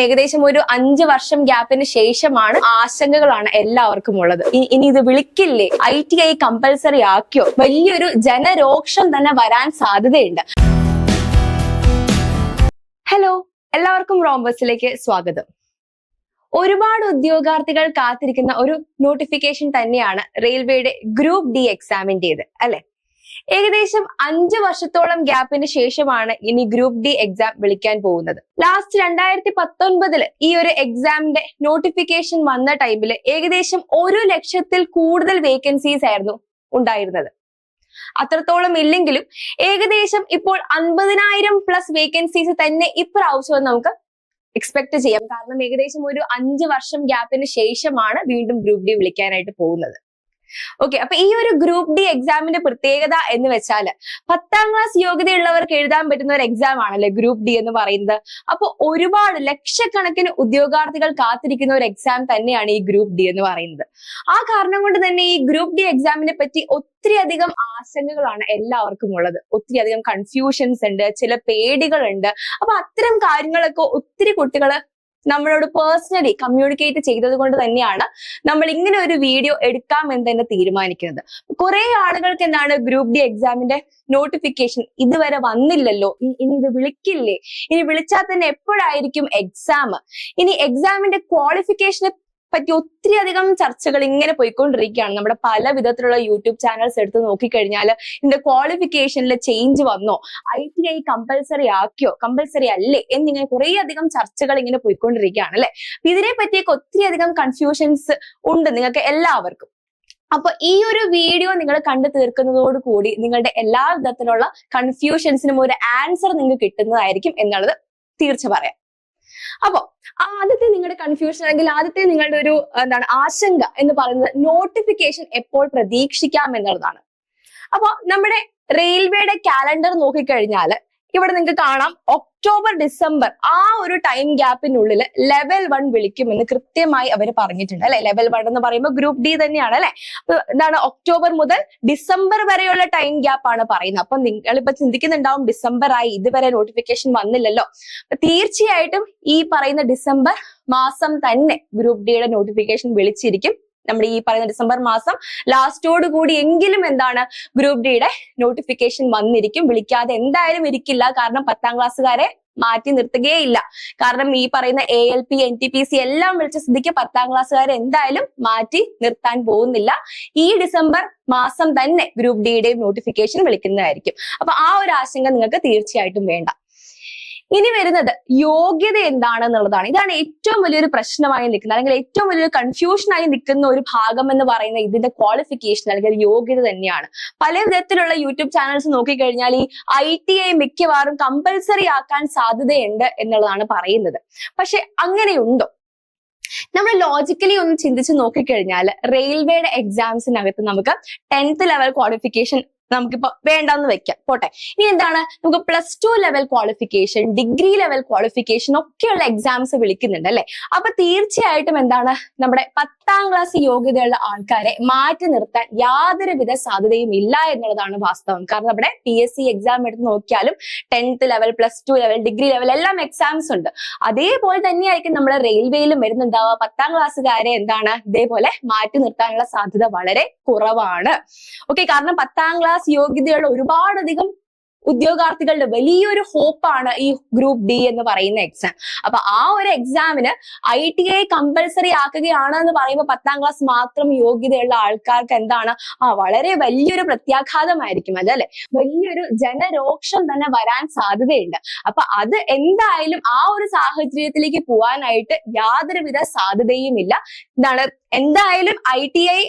ഏകദേശം ഒരു അഞ്ച് വർഷം ഗ്യാപ്പിന് ശേഷമാണ് ആശങ്കകളാണ് എല്ലാവർക്കും ഉള്ളത്. ഇനി ഇത് വിളിക്കില്ലേ? ഐ ടി ഐ കമ്പൽസറി ആക്കിയോ? വലിയൊരു ജനരോക്ഷം തന്നെ വരാൻ സാധ്യതയുണ്ട്. ഹലോ എല്ലാവർക്കും റോംബസിലേക്ക് സ്വാഗതം. ഒരുപാട് ഉദ്യോഗാർത്ഥികൾ കാത്തിരിക്കുന്ന ഒരു നോട്ടിഫിക്കേഷൻ തന്നെയാണ് റെയിൽവേയുടെ ഗ്രൂപ്പ് ഡി എക്സാമിന്റേത് അല്ലെ? ഏകദേശം അഞ്ചു വർഷത്തോളം ഗ്യാപ്പിന് ശേഷമാണ് ഇനി ഗ്രൂപ്പ് ഡി എക്സാം വിളിക്കാൻ പോകുന്നത്. ലാസ്റ്റ് രണ്ടായിരത്തി പത്തൊൻപതിൽ ഈ ഒരു എക്സാമിന്റെ നോട്ടിഫിക്കേഷൻ വന്ന ടൈമിൽ ഏകദേശം ഒരു ലക്ഷത്തിൽ കൂടുതൽ വേക്കൻസീസ് ആയിരുന്നു ഉണ്ടായിരുന്നത്. അത്രത്തോളം ഇല്ലെങ്കിലും ഏകദേശം ഇപ്പോൾ അൻപതിനായിരം പ്ലസ് വേക്കൻസീസ് തന്നെ ഇപ്രാവശ്യം നമുക്ക് എക്സ്പെക്ട് ചെയ്യാം. കാരണം ഏകദേശം ഒരു അഞ്ച് വർഷം ഗ്യാപ്പിന് ശേഷമാണ് വീണ്ടും ഗ്രൂപ്പ് ഡി വിളിക്കാനായിട്ട് പോകുന്നത്. ഓക്കെ അപ്പൊ ഈ ഒരു ഗ്രൂപ്പ് ഡി എക്സാമിന്റെ പ്രത്യേകത എന്ന് വെച്ചാൽ പത്താം ക്ലാസ് യോഗ്യതയുള്ളവർക്ക് എഴുതാൻ പറ്റുന്ന ഒരു എക്സാം ആണല്ലേ ഗ്രൂപ്പ് ഡി എന്ന് പറയുന്നത്. അപ്പൊ ഒരുപാട് ലക്ഷക്കണക്കിന് ഉദ്യോഗാർത്ഥികൾ കാത്തിരിക്കുന്ന ഒരു എക്സാം തന്നെയാണ് ഈ ഗ്രൂപ്പ് ഡി എന്ന് പറയുന്നത്. ആ കാരണം കൊണ്ട് തന്നെ ഈ ഗ്രൂപ്പ് ഡി എക്സാമിനെ പറ്റി ഒത്തിരി അധികം ആശങ്കകളാണ് എല്ലാവർക്കും ഉള്ളത്. ഒത്തിരി അധികം കൺഫ്യൂഷൻസ് ഉണ്ട് ചില പേടികളുണ്ട്. അപ്പൊ അത്തരം കാര്യങ്ങളൊക്കെ ഒത്തിരി കുട്ടികൾ നമ്മളോട് പേഴ്സണലി കമ്മ്യൂണിക്കേറ്റ് ചെയ്തത് കൊണ്ട് തന്നെയാണ് നമ്മൾ ഇങ്ങനെ ഒരു വീഡിയോ എടുക്കാം എന്ന് തന്നെ തീരുമാനിക്കുന്നത്. കുറെ ആളുകൾക്ക് എന്താണ് ഗ്രൂപ്പ് ഡി എക്സാമിന്റെ നോട്ടിഫിക്കേഷൻ ഇതുവരെ വന്നില്ലല്ലോ. ഇനി ഇത് വിളിക്കില്ലേ? ഇനി വിളിച്ചാൽ തന്നെ എപ്പോഴായിരിക്കും എക്സാം ഇനി എക്സാമിന്റെ ക്വാളിഫിക്കേഷനെ പറ്റി ഒത്തിരി അധികം ചർച്ചകൾ ഇങ്ങനെ പോയിക്കൊണ്ടിരിക്കുകയാണ്. നമ്മുടെ പല വിധത്തിലുള്ള യൂട്യൂബ് ചാനൽസ് എടുത്ത് നോക്കിക്കഴിഞ്ഞാൽ ഇതിന്റെ ക്വാളിഫിക്കേഷനിൽ ചേഞ്ച് വന്നോ ഐ ടി ഐ കമ്പൽസറി ആക്കിയോ കമ്പൽസറി അല്ലേ എന്നിങ്ങനെ കുറെ അധികം ചർച്ചകൾ ഇങ്ങനെ പോയിക്കൊണ്ടിരിക്കുകയാണ് അല്ലെ? ഇതിനെ പറ്റിയൊക്കെ ഒത്തിരി അധികം കൺഫ്യൂഷൻസ് ഉണ്ട് നിങ്ങൾക്ക് എല്ലാവർക്കും. അപ്പൊ ഈ ഒരു വീഡിയോ നിങ്ങൾ കണ്ടു തീർക്കുന്നതോട് കൂടി നിങ്ങളുടെ എല്ലാ വിധത്തിലുള്ള കൺഫ്യൂഷൻസിനും ഒരു ആൻസർ നിങ്ങൾക്ക് കിട്ടുന്നതായിരിക്കും എന്നുള്ളത് തീർച്ച പറയാം. അപ്പൊ ആദ്യത്തെ നിങ്ങളുടെ കൺഫ്യൂഷൻ അല്ലെങ്കിൽ ആദ്യത്തെ നിങ്ങളുടെ ഒരു എന്താണ് ആശങ്ക എന്ന് പറയുന്നത് നോട്ടിഫിക്കേഷൻ എപ്പോൾ പ്രതീക്ഷിക്കാം എന്നുള്ളതാണ്. അപ്പൊ നമ്മുടെ റെയിൽവേയുടെ കാലണ്ടർ നോക്കിക്കഴിഞ്ഞാൽ ഇവിടെ നിങ്ങൾക്ക് കാണാം ഒക്ടോബർ ഡിസംബർ ആ ഒരു ടൈം ഗ്യാപ്പിനുള്ളിൽ ലെവൽ വൺ വിളിക്കുമെന്ന് കൃത്യമായി അവർ പറഞ്ഞിട്ടുണ്ട് അല്ലെ? ലെവൽ വൺ എന്ന് പറയുമ്പോൾ ഗ്രൂപ്പ് ഡി തന്നെയാണ് അല്ലെ? എന്താണ് ഒക്ടോബർ മുതൽ ഡിസംബർ വരെയുള്ള ടൈം ഗ്യാപ്പ് ആണ് പറയുന്നത്. അപ്പൊ നിങ്ങൾ ഇപ്പൊ ചിന്തിക്കുന്നുണ്ടാവും ഡിസംബർ ആയി ഇതുവരെ നോട്ടിഫിക്കേഷൻ വന്നില്ലല്ലോ. തീർച്ചയായിട്ടും ഈ പറയുന്ന ഡിസംബർ മാസം തന്നെ ഗ്രൂപ്പ് ഡിയുടെ നോട്ടിഫിക്കേഷൻ വിളിച്ചിരിക്കും. നമ്മുടെ ഈ പറയുന്ന ഡിസംബർ മാസം ലാസ്റ്റോട് കൂടി എങ്കിലും എന്താണ് ഗ്രൂപ്പ് ഡിയുടെ നോട്ടിഫിക്കേഷൻ വന്നിരിക്കും. വിളിക്കാതെ എന്തായാലും ഇരിക്കില്ല. കാരണം പത്താം ക്ലാസ്സുകാരെ മാറ്റി നിർത്തുകയില്ല കാരണം ഈ പറയുന്ന A L P N T P C എല്ലാം വിളിച്ച സ്ഥിതിക്ക് പത്താം ക്ലാസ്സുകാരെ എന്തായാലും മാറ്റി നിർത്താൻ പോകുന്നില്ല. ഈ ഡിസംബർ മാസം തന്നെ ഗ്രൂപ്പ് ഡിയുടെയും നോട്ടിഫിക്കേഷൻ വിളിക്കുന്നതായിരിക്കും. അപ്പൊ ആ ഒരു ആശങ്ക നിങ്ങൾക്ക് തീർച്ചയായിട്ടും വേണ്ട. ഇനി വരുന്നത് യോഗ്യത എന്താണെന്നുള്ളതാണ്. ഇതാണ് ഏറ്റവും വലിയൊരു പ്രശ്നമായി നിൽക്കുന്നത്. അല്ലെങ്കിൽ ഏറ്റവും വലിയൊരു കൺഫ്യൂഷനായി നിൽക്കുന്ന ഒരു ഭാഗം എന്ന് പറയുന്ന ഇതിന്റെ ക്വാളിഫിക്കേഷൻ അല്ലെങ്കിൽ യോഗ്യത തന്നെയാണ്. പല വിധത്തിലുള്ള യൂട്യൂബ് ചാനൽസ് നോക്കിക്കഴിഞ്ഞാൽ ഈ ഐ ടി ഐ മിക്കവാറും കമ്പൽസറി ആക്കാൻ സാധ്യതയുണ്ട് എന്നുള്ളതാണ് പറയുന്നത്. പക്ഷെ അങ്ങനെയുണ്ടോ? നമ്മൾ ലോജിക്കലി ഒന്ന് ചിന്തിച്ച് നോക്കിക്കഴിഞ്ഞാൽ റെയിൽവേയുടെ എക്സാംസിനകത്ത് നമുക്ക് ടെൻത്ത് ലെവൽ ക്വാളിഫിക്കേഷൻ നമുക്കിപ്പോ വേണ്ടെന്ന് വെക്കാം. പോട്ടെ. ഇനി എന്താണ്? നമുക്ക് plus two level qualification degree level qualification ഒക്കെയുള്ള എക്സാംസ് വിളിക്കുന്നുണ്ട് അല്ലെ? അപ്പൊ തീർച്ചയായിട്ടും എന്താണ്? നമ്മുടെ പത്താം ക്ലാസ് യോഗ്യതയുള്ള ആൾക്കാരെ മാറ്റി നിർത്താൻ യാതൊരുവിധ സാധ്യതയും ഇല്ല എന്നുള്ളതാണ് വാസ്തവം. കാരണം നമ്മുടെ പി എസ് സി എക്സാം എടുത്ത് നോക്കിയാലും tenth level plus two level degree level എല്ലാം എക്സാംസ് ഉണ്ട്. അതേപോലെ തന്നെയായിരിക്കും നമ്മുടെ റെയിൽവേയിലും വരുന്നുണ്ടാവുക. പത്താം ക്ലാസ്സുകാരെ എന്താണ്? ഇതേപോലെ മാറ്റി നിർത്താനുള്ള സാധ്യത വളരെ കുറവാണ്. ഓക്കെ കാരണം പത്താം ക്ലാസ് യോഗ്യതയുള്ള ഒരുപാടധികം ഉദ്യോഗാർത്ഥികളുടെ വലിയൊരു ഹോപ്പാണ് ഈ ഗ്രൂപ്പ് ഡി എന്ന് പറയുന്ന എക്സാം അപ്പൊ ആ ഒരു എക്സാമിന് ഐ ടി ഐ കമ്പൽസറി ആക്കുകയാണ് എന്ന് പറയുമ്പോൾ പത്താം ക്ലാസ് മാത്രം യോഗ്യതയുള്ള ആൾക്കാർക്ക് എന്താണ്? ആ വളരെ വലിയൊരു പ്രത്യാഘാതമായിരിക്കും അതല്ലേ വലിയൊരു ജനരോക്ഷം തന്നെ വരാൻ സാധ്യതയുണ്ട്. അപ്പൊ അത് എന്തായാലും ആ ഒരു സാഹചര്യത്തിലേക്ക് പോവാനായിട്ട് യാതൊരുവിധ സാധ്യതയും ഇല്ല എന്താണ്? എന്തായാലും ഐ ടി ഐ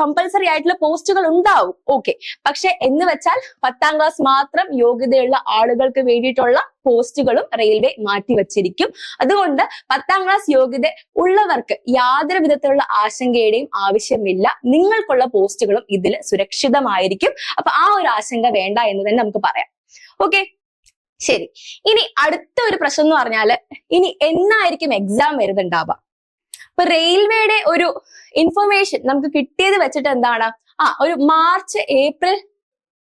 കമ്പൽസറി ആയിട്ടുള്ള പോസ്റ്റുകൾ ഉണ്ടാവും. ഓക്കെ പക്ഷെ എന്ന് വെച്ചാൽ പത്താം ക്ലാസ് മാത്രം യോഗ്യതയുള്ള ആളുകൾക്ക് വേണ്ടിയിട്ടുള്ള പോസ്റ്റുകളും റെയിൽവേ മാറ്റിവച്ചിരിക്കും അതുകൊണ്ട് പത്താം ക്ലാസ് യോഗ്യത ഉള്ളവർക്ക് യാതൊരു വിധത്തിലുള്ള ആശങ്കയുടെയും ആവശ്യമില്ല. നിങ്ങൾക്കുള്ള പോസ്റ്റുകളും ഇതിൽ സുരക്ഷിതമായിരിക്കും. അപ്പൊ ആ ഒരു ആശങ്ക വേണ്ട എന്ന് തന്നെ നമുക്ക് പറയാം. ഓക്കെ? ശരി. ഇനി അടുത്ത ഒരു പ്രശ്നം എന്ന് പറഞ്ഞാൽ ഇനി എന്നായിരിക്കും എക്സാം വരുന്നുണ്ടാവുക അപ്പൊ റെയിൽവേയുടെ ഒരു ഇൻഫർമേഷൻ നമുക്ക് കിട്ടിയത് വെച്ചിട്ട് എന്താണ്? ആ ഒരു മാർച്ച് ഏപ്രിൽ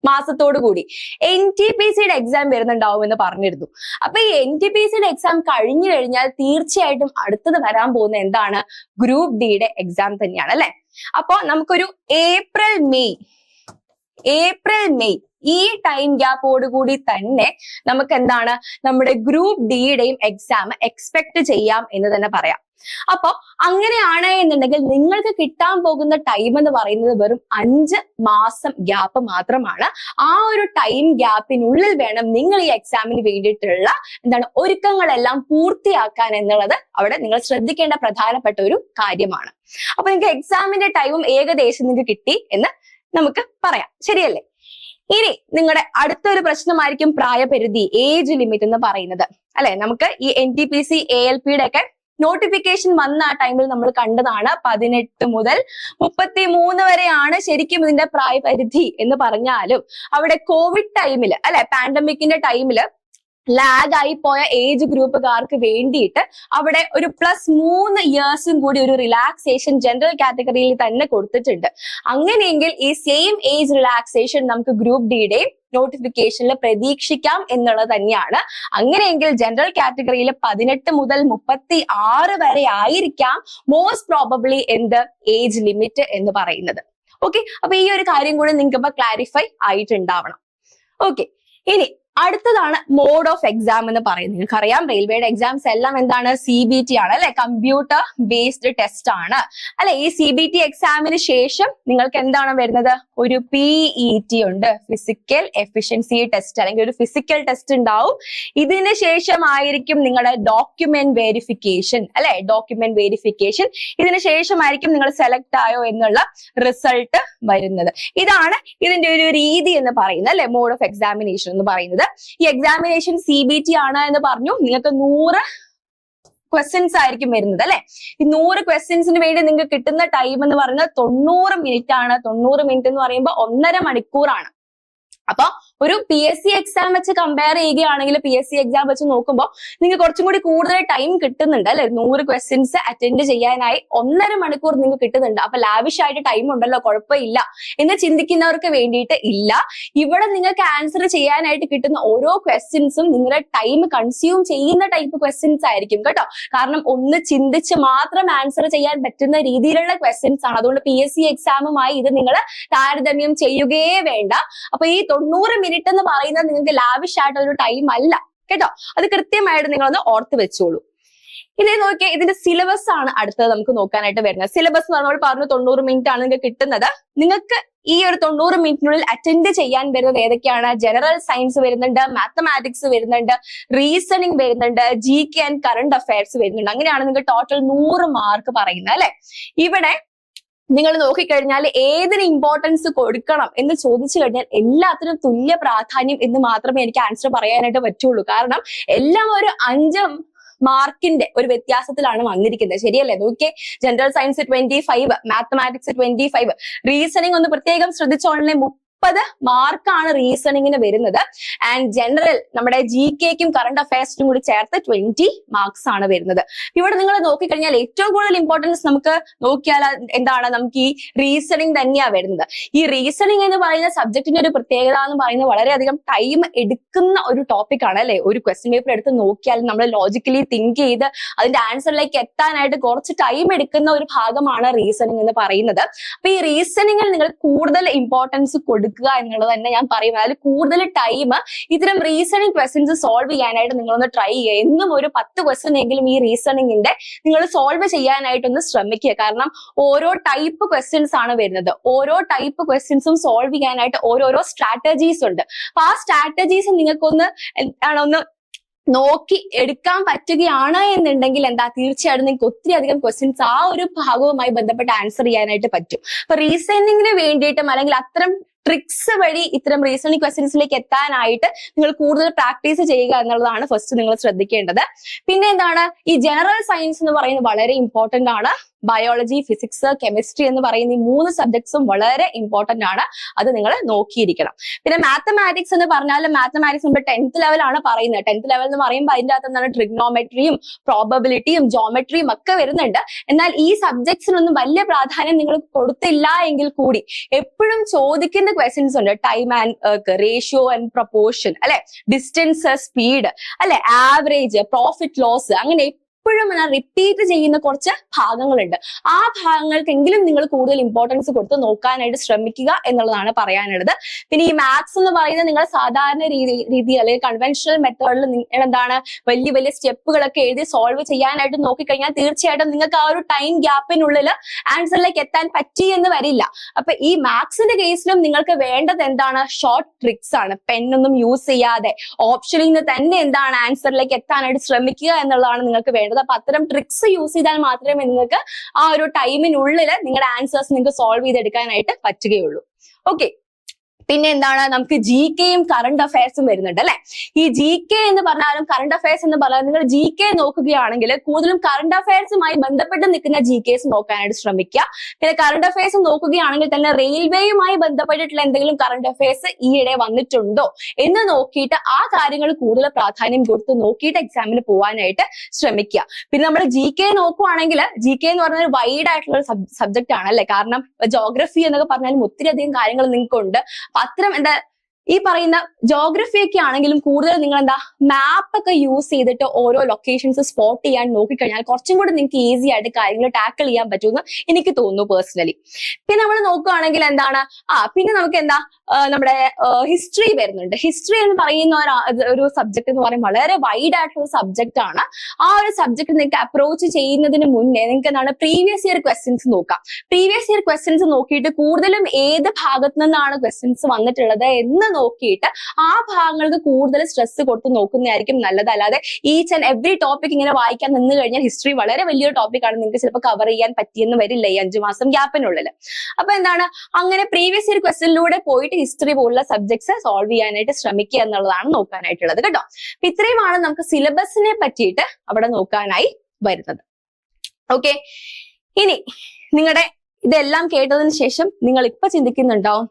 മാസത്തോടു കൂടി. എൻ ടി പി സിയുടെ എക്സാം വരുന്നുണ്ടാവും എന്ന് പറഞ്ഞിരുന്നു. അപ്പൊ ഈ എൻ ടി പി സിയുടെ എക്സാം കഴിഞ്ഞു കഴിഞ്ഞാൽ തീർച്ചയായിട്ടും അടുത്തത് വരാൻ പോകുന്ന എന്താണ്? ഗ്രൂപ്പ് ഡിയുടെ എക്സാം തന്നെയാണ് അല്ലെ? അപ്പൊ നമുക്കൊരു ഏപ്രിൽ മെയ് ഏപ്രിൽ മെയ് ഈ ടൈം ഗ്യാപ്പോട് കൂടി തന്നെ നമുക്ക് എന്താണ് നമ്മുടെ ഗ്രൂപ്പ് ഡിയുടെയും എക്സാം എക്സ്പെക്ട് ചെയ്യാം എന്ന് തന്നെ പറയാം. അപ്പൊ അങ്ങനെയാണ് എന്നുണ്ടെങ്കിൽ നിങ്ങൾക്ക് കിട്ടാൻ പോകുന്ന ടൈം എന്ന് പറയുന്നത് വെറും അഞ്ച് മാസം ഗ്യാപ്പ് മാത്രമാണ്. ആ ഒരു ടൈം ഗ്യാപ്പിനുള്ളിൽ വേണം നിങ്ങൾ ഈ എക്സാമിന് വേണ്ടിയിട്ടുള്ള എന്താണ് ഒരുക്കങ്ങളെല്ലാം പൂർത്തിയാക്കാൻ എന്നുള്ളത് അവിടെ നിങ്ങൾ ശ്രദ്ധിക്കേണ്ട പ്രധാനപ്പെട്ട ഒരു കാര്യമാണ്. അപ്പൊ നിങ്ങൾക്ക് എക്സാമിന്റെ ടൈമും ഏകദേശം നിങ്ങൾക്ക് കിട്ടി എന്ന് നമുക്ക് പറയാം. ശരിയല്ലേ? ഇനി നിങ്ങളുടെ അടുത്തൊരു പ്രശ്നമായിരിക്കും പ്രായപരിധി ഏജ് ലിമിറ്റ് എന്ന് പറയുന്നത്. അല്ലെ? നമുക്ക് ഈ N T P C A L പിയുടെ ഒക്കെ നോട്ടിഫിക്കേഷൻ വന്ന ആ ടൈമിൽ നമ്മൾ കണ്ടതാണ് പതിനെട്ട് മുതൽ മുപ്പത്തി മൂന്ന് വരെയാണ് ശരിക്കും ഇതിന്റെ പ്രായപരിധി എന്ന് പറഞ്ഞാലും അവിടെ കോവിഡ് ടൈമിൽ അല്ലെ? പാൻഡമിക്കിന്റെ ടൈമിൽ ലാഗ് ആയി പോയ ഏജ് ഗ്രൂപ്പുകാർക്ക് വേണ്ടിയിട്ട് അവിടെ ഒരു പ്ലസ് മൂന്ന് ഇയേഴ്സും കൂടി ഒരു റിലാക്സേഷൻ ജനറൽ കാറ്റഗറിയിൽ തന്നെ കൊടുത്തിട്ടുണ്ട്. അങ്ങനെയെങ്കിൽ ഈ സെയിം ഏജ് റിലാക്സേഷൻ നമുക്ക് ഗ്രൂപ്പ് ഡിയുടെയും നോട്ടിഫിക്കേഷനിൽ പ്രതീക്ഷിക്കാം എന്നുള്ളത് തന്നെയാണ്. അങ്ങനെയെങ്കിൽ ജനറൽ കാറ്റഗറിയിൽ പതിനെട്ട് മുതൽ മുപ്പത്തി ആറ് വരെ ആയിരിക്കാം മോസ്റ്റ് പ്രോബബ്ലി എന്ത്? ഏജ് ലിമിറ്റ് എന്ന് പറയുന്നത്. ഓക്കെ അപ്പൊ ഈ ഒരു കാര്യം കൂടി നിങ്ങൾക്ക് ക്ലാരിഫൈ ആയിട്ടുണ്ടാവണം. ഓക്കെ ഇനി അടുത്തതാണ് മോഡ് ഓഫ് എക്സാം എന്ന് പറയുന്നത്. നിങ്ങൾക്ക് അറിയാം റെയിൽവേയുടെ എക്സാംസ് എല്ലാം എന്താണ്? സി ബി ടി ആണ് അല്ലെ? കമ്പ്യൂട്ടർ ബേസ്ഡ് ടെസ്റ്റ് ആണ്. അല്ലെ? ഈ സി ബി ടി എക്സാമിന് ശേഷം നിങ്ങൾക്ക് എന്താണ് വരുന്നത്? ഒരു പി ഇ ടി ഉണ്ട്. ഫിസിക്കൽ എഫിഷ്യൻസി ടെസ്റ്റ് അല്ലെങ്കിൽ ഒരു ഫിസിക്കൽ ടെസ്റ്റ് ഉണ്ടാവും. ഇതിന് ശേഷമായിരിക്കും നിങ്ങളുടെ ഡോക്യുമെന്റ് വെരിഫിക്കേഷൻ അല്ലെ? ഡോക്യുമെന്റ് വെരിഫിക്കേഷൻ ഇതിന് ശേഷമായിരിക്കും നിങ്ങൾ സെലക്ട് ആയോ എന്നുള്ള റിസൾട്ട് വരുന്നത്. ഇതാണ് ഇതിന്റെ ഒരു രീതി എന്ന് പറയുന്നത് അല്ലെ? മോഡ് ഓഫ് എക്സാമിനേഷൻ എന്ന് പറയുന്നത്. ഈ എക്സാമിനേഷൻ സി ബി ടി ആണ് എന്ന് പറഞ്ഞു. നിങ്ങൾക്ക് നൂറ് ക്വസ്റ്റ്യൻസ് ആയിരിക്കും വരുന്നത് അല്ലെ? ഈ നൂറ് ക്വസ്റ്റ്യൻസിന് വേണ്ടി നിങ്ങൾക്ക് കിട്ടുന്ന ടൈം എന്ന് പറയുന്നത് തൊണ്ണൂറ് മിനിറ്റ് ആണ്. തൊണ്ണൂറ് മിനിറ്റ് എന്ന് പറയുമ്പോൾ ഒന്നര മണിക്കൂറാണ്. അപ്പൊ ഒരു പി എസ് സി എക്സാം വെച്ച് കമ്പയർ ചെയ്യുകയാണെങ്കിൽ പി എസ് സി എക്സാം വെച്ച് നോക്കുമ്പോൾ നിങ്ങൾക്ക് കുറച്ചും കൂടി കൂടുതൽ ടൈം കിട്ടുന്നുണ്ട് അല്ലെ? നൂറ് ക്വസ്റ്റ്യൻസ് അറ്റൻഡ് ചെയ്യാനായി ഒന്നര മണിക്കൂർ നിങ്ങൾക്ക് കിട്ടുന്നുണ്ട്. അപ്പൊ ലാവിഷ് ആയിട്ട് ടൈം ഉണ്ടല്ലോ കുഴപ്പമില്ല എന്ന് ചിന്തിക്കുന്നവർക്ക് വേണ്ടിയിട്ട് ഇല്ല. ഇവിടെ നിങ്ങൾക്ക് ആൻസർ ചെയ്യാനായിട്ട് കിട്ടുന്ന ഓരോ ക്വസ്റ്റ്യൻസും നിങ്ങളുടെ ടൈം കൺസ്യൂം ചെയ്യുന്ന ടൈപ്പ് ക്വസ്റ്റ്യൻസ് ആയിരിക്കും കേട്ടോ. കാരണം ഒന്ന് ചിന്തിച്ച് മാത്രം ആൻസർ ചെയ്യാൻ പറ്റുന്ന രീതിയിലുള്ള ക്വസ്റ്റ്യൻസ് ആണ്. അതുകൊണ്ട് പി എസ് സി എക്സാമുമായി ഇത് നിങ്ങൾ താരതമ്യം ചെയ്യുകയേ വേണ്ട. അപ്പൊ ഈ തൊണ്ണൂറ് മിനിറ്റ് എന്ന് പറയുന്നത് നിങ്ങൾക്ക് ലാവിഷ് ആയിട്ടുള്ള ഒരു ടൈം അല്ല. കേട്ടോ? അത് കൃത്യമായിട്ട് നിങ്ങളൊന്ന് ഓർത്ത് വെച്ചോളൂ. ഇതേ നോക്കിയാൽ ഇതിന്റെ സിലബസ് ആണ് അടുത്തത് നമുക്ക് നോക്കാനായിട്ട് വരുന്നത്. സിലബസ് എന്ന് പറഞ്ഞാൽ പറഞ്ഞു തൊണ്ണൂറ് മിനിറ്റ് ആണ് നിങ്ങൾക്ക് കിട്ടുന്നത്. നിങ്ങൾക്ക് ഈ ഒരു തൊണ്ണൂറ് മിനിറ്റിനുള്ളിൽ അറ്റൻഡ് ചെയ്യാൻ വരുന്നത് ഏതൊക്കെയാണ്? ജനറൽ സയൻസ് വരുന്നുണ്ട് മാത്തമാറ്റിക്സ് വരുന്നുണ്ട് റീസണിങ് വരുന്നുണ്ട് G K and current affairs വരുന്നുണ്ട്. അങ്ങനെയാണ് നിങ്ങൾക്ക് ടോട്ടൽ നൂറ് മാർക്ക് പറയുന്നത് അല്ലെ? ഇവിടെ നിങ്ങൾ നോക്കിക്കഴിഞ്ഞാൽ ഏതിന് ഇമ്പോർട്ടൻസ് കൊടുക്കണം എന്ന് ചോദിച്ചു കഴിഞ്ഞാൽ എല്ലാത്തിനും തുല്യ പ്രാധാന്യം എന്ന് മാത്രമേ എനിക്ക് ആൻസർ പറയാനായിട്ട് പറ്റുള്ളൂ. കാരണം എല്ലാം ഒരു അഞ്ച് മാർക്കിന്റെ ഒരു വ്യത്യാസത്തിലാണ് വന്നിരിക്കുന്നത്. ശരിയല്ലേ? നോക്കിയേ general science twenty five mathematics twenty five reasoning ഒന്ന് പ്രത്യേകം ശ്രദ്ധിച്ചോളനെ മുപ്പത് മാർക്കാണ് റീസണിങ്ങിന് വരുന്നത്. ആൻഡ് ജനറൽ നമ്മുടെ ജി കെക്കും കറണ്ട് അഫയേഴ്സിനും കൂടി ചേർത്ത് ട്വന്റി മാർക്സ് ആണ് വരുന്നത്. ഇവിടെ നിങ്ങൾ നോക്കിക്കഴിഞ്ഞാൽ ഏറ്റവും കൂടുതൽ ഇമ്പോർട്ടൻസ് നമുക്ക് നോക്കിയാൽ എന്താണ്? നമുക്ക് ഈ റീസണിങ് തന്നെയാണ് വരുന്നത്. ഈ റീസണിങ് എന്ന് പറയുന്ന സബ്ജക്റ്റിന്റെ ഒരു പ്രത്യേകത എന്ന് പറയുന്നത് വളരെയധികം ടൈം എടുക്കുന്ന ഒരു ടോപ്പിക് ആണ് അല്ലെ? ഒരു ക്വസ്റ്റ്യൻ പേപ്പർ എടുത്ത് നോക്കിയാൽ നമ്മൾ ലോജിക്കലി തിങ്ക് ചെയ്ത് അതിന്റെ ആൻസറിലേക്ക് എത്താനായിട്ട് കുറച്ച് ടൈം എടുക്കുന്ന ഒരു ഭാഗമാണ് റീസണിങ് എന്ന് പറയുന്നത്. അപ്പൊ ഈ റീസണിങ്ങിൽ നിങ്ങൾ കൂടുതൽ ഇമ്പോർട്ടൻസ് കൊടുക്കുക എന്നുള്ളത് തന്നെ ഞാൻ പറയും അതിൽ കൂടുതൽ ടൈം ഇത്തരം റീസണിങ് ക്വസ്റ്റ്യൻസ് സോൾവ് ചെയ്യാനായിട്ട് നിങ്ങളൊന്ന് ട്രൈ ചെയ്യുക. എന്നും ഒരു പത്ത് ക്വസ്റ്റ്യൻ എങ്കിലും ഈ റീസണിങ്ങിന്റെ നിങ്ങൾ സോൾവ് ചെയ്യാനായിട്ടൊന്ന് ശ്രമിക്കുക. കാരണം ഓരോ ടൈപ്പ് ക്വസ്റ്റ്യൻസ് ആണ് വരുന്നത്. ഓരോ ടൈപ്പ് ക്വസ്റ്റ്യൻസും സോൾവ് ചെയ്യാനായിട്ട് ഓരോരോ സ്ട്രാറ്റജീസ് ഉണ്ട്. അപ്പൊ ആ സ്ട്രാറ്റജീസ് നിങ്ങൾക്കൊന്ന് ഒന്ന് നോക്കി എടുക്കാൻ പറ്റുകയാണ് എന്നുണ്ടെങ്കിൽ എന്താ? തീർച്ചയായിട്ടും നിങ്ങൾക്ക് ഒത്തിരി അധികം ക്വസ്റ്റ്യൻസ് ആ ഒരു ഭാഗവുമായി ബന്ധപ്പെട്ട് ആൻസർ ചെയ്യാനായിട്ട് പറ്റും. അപ്പൊ റീസണിങ്ങിന് വേണ്ടിയിട്ടും അല്ലെങ്കിൽ അത്തരം ട്രിക്സ് വഴി ഇത്തരം റീസണിങ് ക്വസ്റ്റ്യൻസിലേക്ക് എത്താനായിട്ട് നിങ്ങൾ കൂടുതൽ പ്രാക്ടീസ് ചെയ്യുക എന്നുള്ളതാണ് ഫസ്റ്റ് നിങ്ങൾ ശ്രദ്ധിക്കേണ്ടത്. പിന്നെ എന്താണ്? ഈ ജനറൽ സയൻസ് എന്ന് പറയുന്നത് വളരെ ഇമ്പോർട്ടന്റ് ആണ്. ബയോളജി ഫിസിക്സ് കെമിസ്ട്രി എന്ന് പറയുന്ന ഈ മൂന്ന് സബ്ജക്ട്സും വളരെ ഇമ്പോർട്ടന്റ് ആണ്. അത് നിങ്ങൾ നോക്കിയിരിക്കണം. പിന്നെ മാത്തമാറ്റിക്സ് എന്ന് പറഞ്ഞാൽ മാത്തമാറ്റിക്സ് നമ്മൾ ടെൻത്ത് ലെവലാണ് പറയുന്നത്. ടെൻത്ത് ലെവൽ എന്ന് പറയുമ്പോൾ അതിന്റെ അകത്ത് എന്താണ് ട്രിഗ്നോമെട്രിയും പ്രോബബിലിറ്റിയും ജോമെട്രിയും ഒക്കെ വരുന്നുണ്ട്. എന്നാൽ ഈ സബ്ജക്ട്സിനൊന്നും വലിയ പ്രാധാന്യം നിങ്ങൾ കൊടുത്തില്ല എങ്കിൽ കൂടി എപ്പോഴും ചോദിക്കുന്ന ക്വസ്റ്റ്യൻസ് ഉണ്ട്. Time and ratio and proportion അല്ലെ? ഡിസ്റ്റൻസ് സ്പീഡ് അല്ലെ? ആവറേജ് പ്രോഫിറ്റ് ലോസ് അങ്ങനെ എപ്പോഴും ഞാൻ റിപ്പീറ്റ് ചെയ്യുന്ന കുറച്ച് ഭാഗങ്ങളുണ്ട്. ആ ഭാഗങ്ങൾക്കെങ്കിലും നിങ്ങൾ കൂടുതൽ ഇമ്പോർട്ടൻസ് കൊടുത്ത് നോക്കാനായിട്ട് ശ്രമിക്കുക എന്നുള്ളതാണ് പറയാനുള്ളത്. പിന്നെ ഈ മാത്സ് എന്ന് പറയുന്നത് നിങ്ങൾ സാധാരണ രീതി രീതി അല്ലെങ്കിൽ കൺവെൻഷണൽ മെത്തേഡിൽ നിങ്ങൾ എന്താണ് വലിയ വലിയ സ്റ്റെപ്പുകളൊക്കെ എഴുതി സോൾവ് ചെയ്യാനായിട്ട് നോക്കിക്കഴിഞ്ഞാൽ തീർച്ചയായിട്ടും നിങ്ങൾക്ക് ആ ഒരു ടൈം ഗ്യാപ്പിനുള്ളിൽ ആൻസറിലേക്ക് എത്താൻ പറ്റി എന്ന് വരില്ല. അപ്പൊ ഈ മാത്സിന്റെ കേസിലും നിങ്ങൾക്ക് വേണ്ടത് എന്താണ്? ഷോർട്ട് ട്രിക്സ് ആണ്. പെന്നൊന്നും യൂസ് ചെയ്യാതെ ഓപ്ഷനിൽ നിന്ന് തന്നെ എന്താണ് ആൻസറിലേക്ക് എത്താനായിട്ട് ശ്രമിക്കുക എന്നുള്ളതാണ് നിങ്ങൾക്ക് വേണ്ടത്. അപ്പൊ അത്തരം ട്രിക്സ് യൂസ് ചെയ്താൽ മാത്രമേ നിങ്ങൾക്ക് ആ ഒരു ടൈമിനുള്ളിൽ നിങ്ങളുടെ ആൻസേഴ്സ് നിങ്ങൾക്ക് സോൾവ് ചെയ്തെടുക്കാനായിട്ട് പറ്റുകയുള്ളൂ. ഓക്കെ പിന്നെ എന്താണ്? നമുക്ക് ജി കെയും കറണ്ട് അഫയേഴ്സും വരുന്നുണ്ട് അല്ലെ? ഈ ജി കെ എന്ന് പറഞ്ഞാലും കറണ്ട് അഫയേഴ്സ് എന്ന് പറഞ്ഞാൽ നിങ്ങൾ ജി കെ നോക്കുകയാണെങ്കിൽ കൂടുതലും കറണ്ട് അഫയേഴ്സുമായി ബന്ധപ്പെട്ട് നിൽക്കുന്ന ജി കെസ് നോക്കാനായിട്ട് ശ്രമിക്കുക. പിന്നെ കറണ്ട് അഫയേഴ്സ് നോക്കുകയാണെങ്കിൽ തന്നെ റെയിൽവേയുമായി ബന്ധപ്പെട്ടിട്ടുള്ള എന്തെങ്കിലും കറണ്ട് അഫയേഴ്സ് ഈയിടെ വന്നിട്ടുണ്ടോ എന്ന് നോക്കിയിട്ട് ആ കാര്യങ്ങൾ കൂടുതൽ പ്രാധാന്യം കൊടുത്ത് നോക്കിയിട്ട് എക്സാമിന് പോകാനായിട്ട് ശ്രമിക്കുക. പിന്നെ നമ്മൾ ജി കെ നോക്കുവാണെങ്കിൽ ജി കെ എന്ന് പറഞ്ഞാൽ വൈഡ് ആയിട്ടുള്ള ഒരു സബ്ജക്റ്റ് ആണ് അല്ലെ? കാരണം ജോഗ്രഫി എന്നൊക്കെ പറഞ്ഞാലും ഒത്തിരി അധികം കാര്യങ്ങൾ നിങ്ങൾക്കുണ്ട്. അത്തരം എന്താ ഈ പറയുന്ന ജോഗ്രഫി ഒക്കെ ആണെങ്കിലും കൂടുതൽ നിങ്ങൾ എന്താ മാപ്പ് ഒക്കെ യൂസ് ചെയ്തിട്ട് ഓരോ ലൊക്കേഷൻസ് സ്പോട്ട് ചെയ്യാൻ നോക്കിക്കഴിഞ്ഞാൽ കുറച്ചും കൂടി നിങ്ങൾക്ക് ഈസി ആയിട്ട് കാര്യങ്ങൾ ടാക്കിൾ ചെയ്യാൻ പറ്റുമെന്ന് എനിക്ക് തോന്നുന്നു പേഴ്സണലി പിന്നെ നമ്മൾ നോക്കുകയാണെങ്കിൽ എന്താണ് ആ പിന്നെ നമുക്ക് എന്താ നമ്മുടെ ഹിസ്റ്ററി വരുന്നുണ്ട്. ഹിസ്റ്ററി എന്ന് പറയുന്ന ഒരു സബ്ജക്ട് എന്ന് പറയുമ്പോൾ വളരെ വൈഡ് ആയിട്ടുള്ള ഒരു സബ്ജക്റ്റ് ആണ്. ആ ഒരു സബ്ജക്ട് നിങ്ങൾക്ക് അപ്രോച്ച് ചെയ്യുന്നതിന് മുന്നേ നിങ്ങൾക്ക് എന്താണ് പ്രീവിയസ് ഇയർ ക്വസ്റ്റ്യൻസ് നോക്കാം. പ്രീവിയസ് ഇയർ ക്വസ്റ്റ്യൻസ് നോക്കിയിട്ട് കൂടുതലും ഏത് ഭാഗത്തു നിന്നാണ് ക്വസ്റ്റ്യൻസ് വന്നിട്ടുള്ളത് എന്ന് നോക്കിയിട്ട് ആ ഭാഗങ്ങൾക്ക് കൂടുതൽ സ്ട്രെസ് കൊടുത്ത് നോക്കുന്നതായിരിക്കും നല്ലത്. അല്ലാതെ ഈച്ച് ആൻഡ് എവറി ടോപ്പിക് ഇങ്ങനെ വായിക്കാൻ നിന്ന് കഴിഞ്ഞാൽ ഹിസ്റ്ററി വളരെ വലിയൊരു ടോപ്പിക്കാണ് നിങ്ങൾക്ക് ചിലപ്പോൾ കവർ ചെയ്യാൻ പറ്റിയെന്ന് വരില്ല ഈ അഞ്ചു മാസം ഗ്യാപ്പിനുള്ളിൽ അപ്പൊ എന്താണ്? അങ്ങനെ പ്രീവിയസ് ഇയർ ക്വസ്റ്റ്യനിലൂടെ പോയിട്ട് ഹിസ്റ്ററി പോലുള്ള സബ്ജക്ട്സ് സോൾവ് ചെയ്യാനായിട്ട് ശ്രമിക്കുക എന്നുള്ളതാണ് നോക്കാനായിട്ടുള്ളത് കേട്ടോ. അപ്പൊ ഇത്രയുമാണ് നമുക്ക് സിലബസിനെ പറ്റിയിട്ട് അവിടെ നോക്കാനായി വരുന്നത്. ഓക്കെ ഇനി നിങ്ങളുടെ ഇതെല്ലാം കേട്ടതിന് ശേഷം നിങ്ങൾ ഇപ്പൊ ചിന്തിക്കുന്നുണ്ടാവും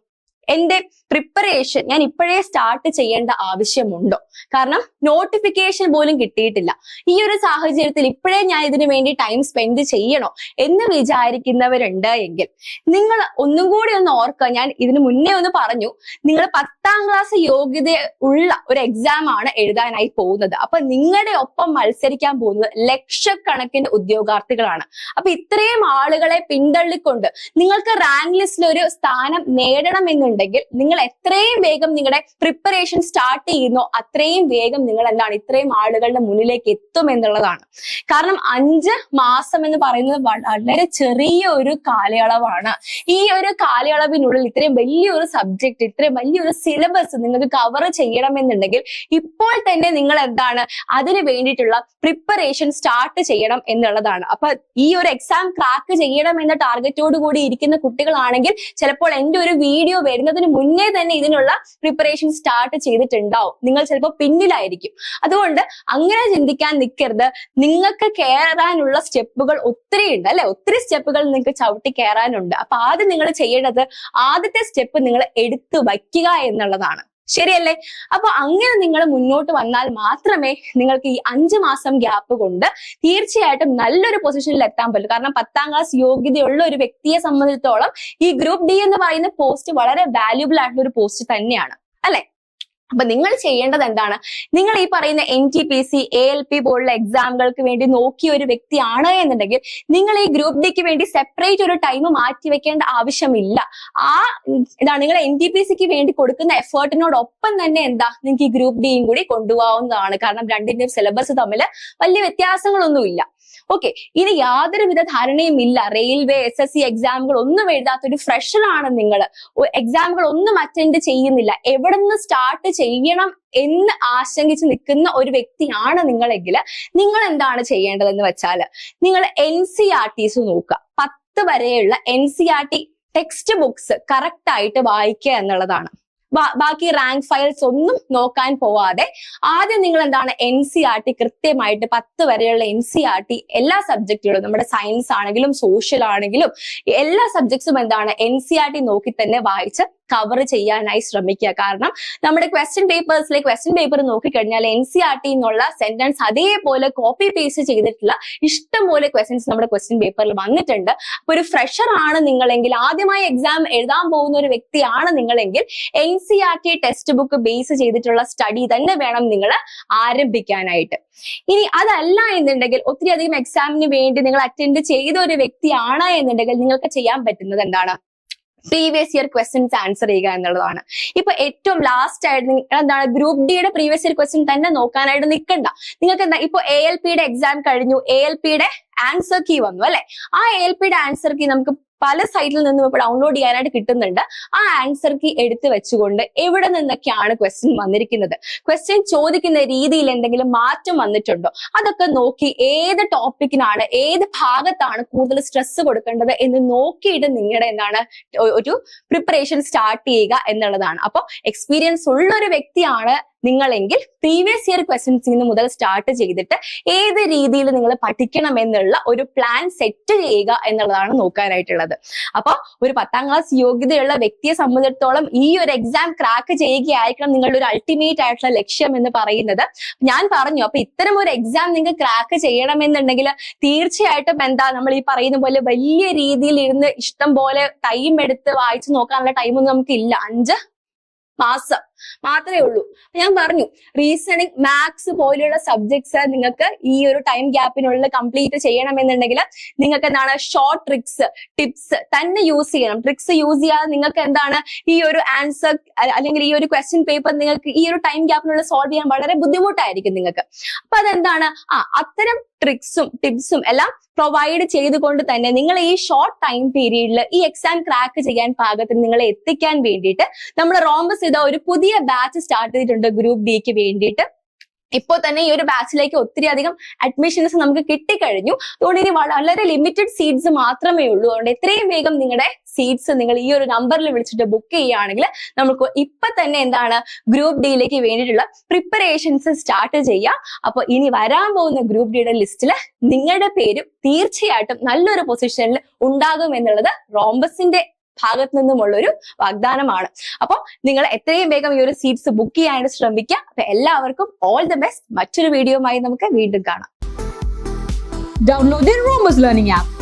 എന്റെ പ്രിപ്പറേഷൻ ഞാൻ ഇപ്പോഴേ സ്റ്റാർട്ട് ചെയ്യേണ്ട ആവശ്യമുണ്ടോ? കാരണം നോട്ടിഫിക്കേഷൻ പോലും കിട്ടിയിട്ടില്ല. ഈ ഒരു സാഹചര്യത്തിൽ ഇപ്പോഴേ ഞാൻ ഇതിനു വേണ്ടി ടൈം സ്പെൻഡ് ചെയ്യണോ എന്ന് വിചാരിക്കുന്നവരുണ്ട് എങ്കിൽ നിങ്ങൾ ഒന്നും കൂടി ഒന്ന് ഓർക്കുക. ഞാൻ ഇതിനു മുന്നേ ഒന്ന് പറഞ്ഞു നിങ്ങൾ പത്താം ക്ലാസ് യോഗ്യത ഉള്ള ഒരു എക്സാം ആണ് എഴുതാനായി പോകുന്നത്. അപ്പൊ നിങ്ങളുടെ ഒപ്പം മത്സരിക്കാൻ പോകുന്നത് ലക്ഷക്കണക്കിന് ഉദ്യോഗാർത്ഥികളാണ്. അപ്പൊ ഇത്രയും ആളുകളെ പിന്തള്ളിക്കൊണ്ട് നിങ്ങൾക്ക് റാങ്ക് ലിസ്റ്റിൽ ഒരു സ്ഥാനം നേടണമെന്നുണ്ടെങ്കിൽ നിങ്ങൾ എത്രയും വേഗം നിങ്ങളുടെ പ്രിപ്പറേഷൻ സ്റ്റാർട്ട് ചെയ്യുന്നോ അത്രയും വേഗം നിങ്ങൾ എന്താണ് ഇത്രയും ആളുകളുടെ മുന്നിലേക്ക് എത്തും എന്നുള്ളതാണ്. കാരണം അഞ്ച് മാസം എന്ന് പറയുന്നത് വളരെ ചെറിയ ഒരു കാലയളവാണ്. ഈ ഒരു കാലയളവിനുള്ളിൽ ഇത്രയും വലിയൊരു സബ്ജക്ട് ഇത്രയും വലിയൊരു സിലബസ് നിങ്ങൾക്ക് കവർ ചെയ്യണമെന്നുണ്ടെങ്കിൽ ഇപ്പോൾ തന്നെ നിങ്ങൾ എന്താണ് അതിന് വേണ്ടിയിട്ടുള്ള പ്രിപ്പറേഷൻ സ്റ്റാർട്ട് ചെയ്യണം എന്നുള്ളതാണ്. അപ്പൊ ഈ ഒരു എക്സാം ക്രാക്ക് ചെയ്യണം എന്ന ടാർഗറ്റോട് കൂടി ഇരിക്കുന്ന കുട്ടികളാണെങ്കിൽ ചിലപ്പോൾ എന്റെ ഒരു വീഡിയോ വരുന്നതിന് മുന്നേ തന്നെ ഇതിനുള്ള പ്രിപ്പറേഷൻ സ്റ്റാർട്ട് ചെയ്തിട്ടുണ്ടാവും. നിങ്ങൾ ചിലപ്പോൾ പിന്നിലായിരിക്കും. അതുകൊണ്ട് അങ്ങനെ ചിന്തിക്കാൻ നിൽക്കരുത്. നിങ്ങൾക്ക് കയറാനുള്ള സ്റ്റെപ്പുകൾ ഒത്തിരി ഉണ്ട് അല്ലെ? ഒത്തിരി സ്റ്റെപ്പുകൾ നിങ്ങൾക്ക് ചവിട്ടി കയറാനുണ്ട് അപ്പൊ ആദ്യം നിങ്ങൾ ചെയ്യേണ്ടത് ആദ്യത്തെ സ്റ്റെപ്പ് നിങ്ങൾ എടുത്തു വയ്ക്കുക എന്നുള്ളതാണ്. ശരിയല്ലേ? അപ്പൊ അങ്ങനെ നിങ്ങൾ മുന്നോട്ട് വന്നാൽ മാത്രമേ നിങ്ങൾക്ക് ഈ അഞ്ചു മാസം ഗ്യാപ്പ് കൊണ്ട് തീർച്ചയായിട്ടും നല്ലൊരു പൊസിഷനിൽ എത്താൻ പറ്റൂ. കാരണം പത്താം ക്ലാസ് യോഗ്യതയുള്ള ഒരു വ്യക്തിയെ സംബന്ധിച്ചിടത്തോളം ഈ ഗ്രൂപ്പ് ഡി എന്ന് പറയുന്ന പോസ്റ്റ് വളരെ വാല്യുബിൾ ആയിട്ടുള്ള ഒരു പോസ്റ്റ് തന്നെയാണ്. അല്ലെ? അപ്പൊ നിങ്ങൾ ചെയ്യേണ്ടത് എന്താണ്? നിങ്ങൾ ഈ പറയുന്ന N T P C A L P പോലുള്ള എക്സാമുകൾക്ക് വേണ്ടി നോക്കിയ ഒരു വ്യക്തിയാണ് എന്നുണ്ടെങ്കിൽ നിങ്ങൾ ഈ ഗ്രൂപ്പ് ഡിക്ക് വേണ്ടി സെപ്പറേറ്റ് ഒരു ടൈം മാറ്റി വെക്കേണ്ട ആവശ്യമില്ല. ആ എന്താണ് നിങ്ങൾ എൻ ടി പി സിക്ക് വേണ്ടി കൊടുക്കുന്ന എഫേർട്ടിനോടൊപ്പം തന്നെ എന്താ? നിങ്ങൾക്ക് ഈ ഗ്രൂപ്പ് ഡിയും കൂടി കൊണ്ടുപോകാവുന്നതാണ്. കാരണം രണ്ടിന്റെയും സിലബസ് തമ്മിൽ വലിയ വ്യത്യാസങ്ങളൊന്നുമില്ല. ഓക്കെ ഇനി യാതൊരുവിധ ധാരണയും ഇല്ല. റെയിൽവേ എസ് എസ് സി എക്സാമുകൾ ഒന്നും എഴുതാത്ത ഒരു ഫ്രഷർ ആണ് നിങ്ങൾ എക്സാമുകൾ ഒന്നും അറ്റൻഡ് ചെയ്യുന്നില്ല. എവിടെ നിന്ന് സ്റ്റാർട്ട് ചെയ്യണം എന്ന് ആശങ്കിച്ച് നിൽക്കുന്ന ഒരു വ്യക്തിയാണ് നിങ്ങളെങ്കിൽ നിങ്ങൾ എന്താണ് ചെയ്യേണ്ടതെന്ന് വെച്ചാൽ നിങ്ങൾ എൻ സി ആർ ടിസ് നോക്കുക. പത്ത് വരെയുള്ള N C R T text books correct ആയിട്ട് വായിക്കുക എന്നുള്ളതാണ്. ബാക്കി റാങ്ക് ഫയൽസ് ഒന്നും നോക്കാൻ പോവാതെ ആദ്യം നിങ്ങൾ എന്താണ് എൻ സി ആർ ടി കൃത്യമായിട്ട് പത്ത് വരെയുള്ള എൻ സി ആർ ടി എല്ലാ സബ്ജക്റ്റുകളും നമ്മുടെ സയൻസ് ആണെങ്കിലും സോഷ്യൽ ആണെങ്കിലും എല്ലാ സബ്ജക്ട്സും എന്താണ് എൻ സി ആർ ടി നോക്കി തന്നെ വായിച്ച് കവർ ചെയ്യാനായി ശ്രമിക്കുക. കാരണം നമ്മുടെ ക്വസ്റ്റ്യൻ പേപ്പേഴ്സിലെ ക്വസ്റ്റ്യൻ പേപ്പർ നോക്കിക്കഴിഞ്ഞാൽ എൻ സി ആർ ടി എന്നുള്ള സെന്റൻസ് അതേപോലെ കോപ്പി പേസ്റ്റ് ചെയ്തിട്ടുള്ള ഇഷ്ടംപോലെ ക്വസ്റ്റ്യൻസ് നമ്മുടെ ക്വസ്റ്റ്യൻ പേപ്പറിൽ വന്നിട്ടുണ്ട്. അപ്പൊ ഒരു ഫ്രഷർ ആണ് നിങ്ങളെങ്കിൽ ആദ്യമായി എക്സാം എഴുതാൻ പോകുന്ന ഒരു വ്യക്തിയാണ് നിങ്ങളെങ്കിൽ N C text book base ചെയ്തിട്ടുള്ള സ്റ്റഡി തന്നെ വേണം നിങ്ങൾ ആരംഭിക്കാനായിട്ട്. ഇനി അതല്ല എന്നുണ്ടെങ്കിൽ ഒത്തിരി അധികം എക്സാമിന് വേണ്ടി നിങ്ങൾ അറ്റൻഡ് ചെയ്ത ഒരു വ്യക്തിയാണ് എന്നുണ്ടെങ്കിൽ നിങ്ങൾക്ക് ചെയ്യാൻ പറ്റുന്നത് എന്താണ്? പ്രീവിയസ് ഇയർ ക്വസ്റ്റ്യൻസ് ആൻസർ ചെയ്യുക എന്നുള്ളതാണ്. ഇപ്പൊ ഏറ്റവും ലാസ്റ്റ് ആയിട്ട് നിങ്ങൾ എന്താണ്? ഗ്രൂപ്പ് ഡിയുടെ പ്രീവിയസ് ഇയർ ക്വസ്റ്റ്യൻ തന്നെ നോക്കാനായിട്ട് നിൽക്കണ്ട നിങ്ങൾക്ക് എന്താ ഇപ്പൊ എ എൽ പിയുടെ എക്സാം കഴിഞ്ഞു. എ എൽ പിയുടെ ആൻസർ കീ വന്നു അല്ലെ? ആ എൽ പിയുടെ ആൻസർ കീ നമുക്ക് പല സൈറ്റിൽ നിന്നും ഇപ്പൊ ഡൗൺലോഡ് ചെയ്യാനായിട്ട് കിട്ടുന്നുണ്ട്. ആ ആൻസർ കീ എടുത്തു വെച്ചുകൊണ്ട് എവിടെ നിന്നൊക്കെയാണ് ക്വസ്റ്റ്യൻ വന്നിരിക്കുന്നത്? ക്വസ്റ്റ്യൻ ചോദിക്കുന്ന രീതിയിൽ എന്തെങ്കിലും മാറ്റം വന്നിട്ടുണ്ടോ? അതൊക്കെ നോക്കി ഏത് ടോപ്പിക്കിനാണ് ഏത് ഭാഗത്താണ് കൂടുതൽ സ്ട്രെസ് കൊടുക്കേണ്ടത് എന്ന് നോക്കിയിട്ട് നിങ്ങളുടെ എന്താണ് ഒരു പ്രിപ്പറേഷൻ സ്റ്റാർട്ട് ചെയ്യുക എന്നുള്ളതാണ്. അപ്പോൾ എക്സ്പീരിയൻസ് ഉള്ള ഒരു വ്യക്തിയാണ് നിങ്ങളെങ്കിൽ പ്രീവിയസ് ഇയർ ക്വസ്റ്റ്യൻസിൽ നിന്ന് മുതൽ സ്റ്റാർട്ട് ചെയ്തിട്ട് ഏത് രീതിയിൽ നിങ്ങൾ പഠിക്കണം എന്നുള്ള ഒരു പ്ലാൻ സെറ്റ് ചെയ്യുക എന്നുള്ളതാണ് നോക്കാനായിട്ടുള്ളത്. അപ്പൊ ഒരു പത്താം ക്ലാസ് യോഗ്യതയുള്ള വ്യക്തിയെ സംബന്ധിച്ചിടത്തോളം ഈ ഒരു എക്സാം ക്രാക്ക് ചെയ്യുകയായിരിക്കണം നിങ്ങളുടെ ഒരു അൾട്ടിമേറ്റ് ആയിട്ടുള്ള ലക്ഷ്യം എന്ന് പറയുന്നത്. ഞാൻ പറഞ്ഞു അപ്പൊ ഇത്തരം ഒരു എക്സാം നിങ്ങൾക്ക് ക്രാക്ക് ചെയ്യണമെന്നുണ്ടെങ്കിൽ തീർച്ചയായിട്ടും എന്താ നമ്മൾ ഈ പറയുന്ന പോലെ വലിയ രീതിയിൽ ഇരുന്ന് ഇഷ്ടം പോലെ ടൈം എടുത്ത് വായിച്ചു നോക്കാനുള്ള ടൈമൊന്നും നമുക്ക് ഇല്ല അഞ്ച് മാസം. മാത്രമേ ഉള്ളൂ. ഞാൻ പറഞ്ഞു റീസണിങ് മാത്സ് പോലെയുള്ള സബ്ജക്ട്സ് നിങ്ങൾക്ക് ഈ ഒരു ടൈം ഗ്യാപ്പിനുള്ളിൽ കംപ്ലീറ്റ് ചെയ്യണമെന്നുണ്ടെങ്കിൽ നിങ്ങൾക്ക് എന്താണ് ഷോർട്ട് ട്രിക്സ് ടിപ്സ് തന്നെ യൂസ് ചെയ്യണം. ട്രിക്സ് യൂസ് ചെയ്യാതെ നിങ്ങൾക്ക് എന്താണ് ഈ ഒരു ആൻസർ അല്ലെങ്കിൽ ഈ ഒരു ക്വസ്റ്റ്യൻ പേപ്പർ നിങ്ങൾക്ക് ഈ ഒരു ടൈം ഗ്യാപ്പിനുള്ളിൽ സോൾവ് ചെയ്യാൻ വളരെ ബുദ്ധിമുട്ടായിരിക്കും നിങ്ങൾക്ക്. അപ്പൊ അതെന്താണ്? ആ അത്തരം ട്രിക്സും ടിപ്സും എല്ലാം പ്രൊവൈഡ് ചെയ്തുകൊണ്ട് തന്നെ നിങ്ങൾ ഈ ഷോർട്ട് ടൈം പീരീഡിൽ ഈ എക്സാം ക്രാക്ക് ചെയ്യാൻ പാകത്തിന് നിങ്ങളെ എത്തിക്കാൻ വേണ്ടിയിട്ട് നമ്മൾ റോംബസ് ചെയ്ത ഒരു പുതിയ ബാച്ച് സ്റ്റാർട്ട് ചെയ്തിട്ടുണ്ട് ഗ്രൂപ്പ് ഡിക്ക് വേണ്ടിയിട്ട്. ഇപ്പോൾ തന്നെ ഈ ഒരു ബാച്ചിലേക്ക് ഒത്തിരി അധികം അഡ്മിഷൻസ് നമുക്ക് കിട്ടിക്കഴിഞ്ഞു. അതുകൊണ്ട് ഇനി വളരെ ലിമിറ്റഡ് സീറ്റ്സ് മാത്രമേ ഉള്ളൂ. അതുകൊണ്ട് എത്രയും വേഗം നിങ്ങളുടെ സീറ്റ്സ് നിങ്ങൾ ഈ ഒരു നമ്പറിൽ വിളിച്ചിട്ട് ബുക്ക് ചെയ്യുകയാണെങ്കിൽ നമുക്ക് ഇപ്പൊ തന്നെ എന്താണ് ഗ്രൂപ്പ് ഡിയിലേക്ക് വേണ്ടിയിട്ടുള്ള പ്രിപ്പറേഷൻസ് സ്റ്റാർട്ട് ചെയ്യാം. അപ്പൊ ഇനി വരാൻ പോകുന്ന ഗ്രൂപ്പ് ഡിയുടെ ലിസ്റ്റിൽ നിങ്ങളുടെ പേരും തീർച്ചയായിട്ടും നല്ലൊരു പൊസിഷനിൽ ഉണ്ടാകും എന്നുള്ളത് റോംബസിന്റെ ഭാഗത്ത് നിന്നുമുള്ള ഒരു വാഗ്ദാനമാണ്. അപ്പോൾ നിങ്ങൾ എത്രയും വേഗം ഈ ഒരു സീറ്റ്സ് ബുക്ക് ചെയ്യാനായിട്ട് ശ്രമിക്കുക അപ്പൊ എല്ലാവർക്കും ഓൾ ദി ബെസ്റ്റ് മറ്റൊരു വീഡിയോയുമായി നമുക്ക് വീണ്ടും കാണാം. Download learning app